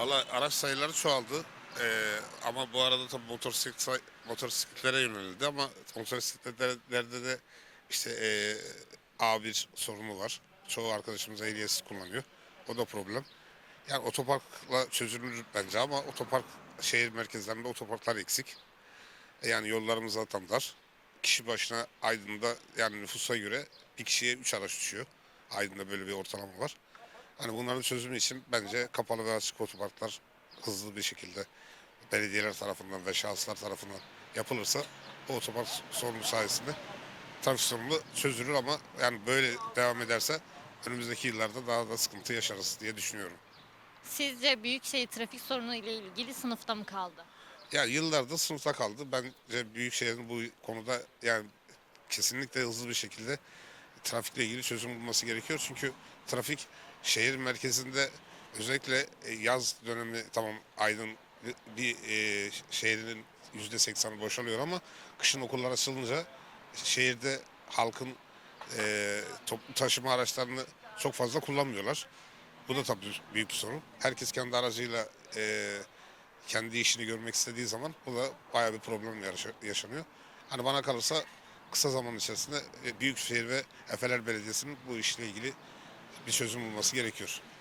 Valla araç sayıları çoğaldı. Ee, ama bu arada tabii motosiklet, say- motosikletlere yönelildi ama motosikletlerde de işte ee, A1 sorunu var. Çoğu arkadaşımız ehliyetsiz kullanıyor. O da problem. Yani otoparkla çözülür bence ama otopark şehir merkezlerinde otoparklar eksik. E Yani yollarımız zaten dar. Kişi başına Aydın'da yani nüfusa göre bir kişiye 3 araç düşüyor. Aydın'da böyle bir ortalama var. Hani bunların çözümü için bence kapalı ve açık otoparklar hızlı bir şekilde belediyeler tarafından ve şahıslar tarafından yapılırsa o otopark sorunu sayesinde trafik sorunu çözülür ama yani böyle devam ederse önümüzdeki yıllarda daha da sıkıntı yaşarız diye düşünüyorum. Sizce Büyükşehir trafik sorunu ile ilgili sınıfta mı kaldı? Ya yıllardır sınıfta kaldı. Bence Büyükşehir'in bu konuda yani kesinlikle hızlı bir şekilde trafikle ilgili çözüm bulması gerekiyor. Çünkü trafik şehir merkezinde özellikle e, yaz dönemi tamam Aydın bir e, şehrinin yüzde seksanı boşalıyor ama kışın okullar açılınca şehirde halkın e, toplu taşıma araçlarını çok fazla kullanmıyorlar. Bu da tabii büyük bir sorun. Herkes kendi aracıyla e, kendi işini görmek istediği zaman bu da bayağı bir problem yaşa- yaşanıyor. Hani bana kalırsa kısa zaman içerisinde e, Büyükşehir ve Efeler Belediyesi'nin bu işle ilgili bir çözüm bulması gerekiyor.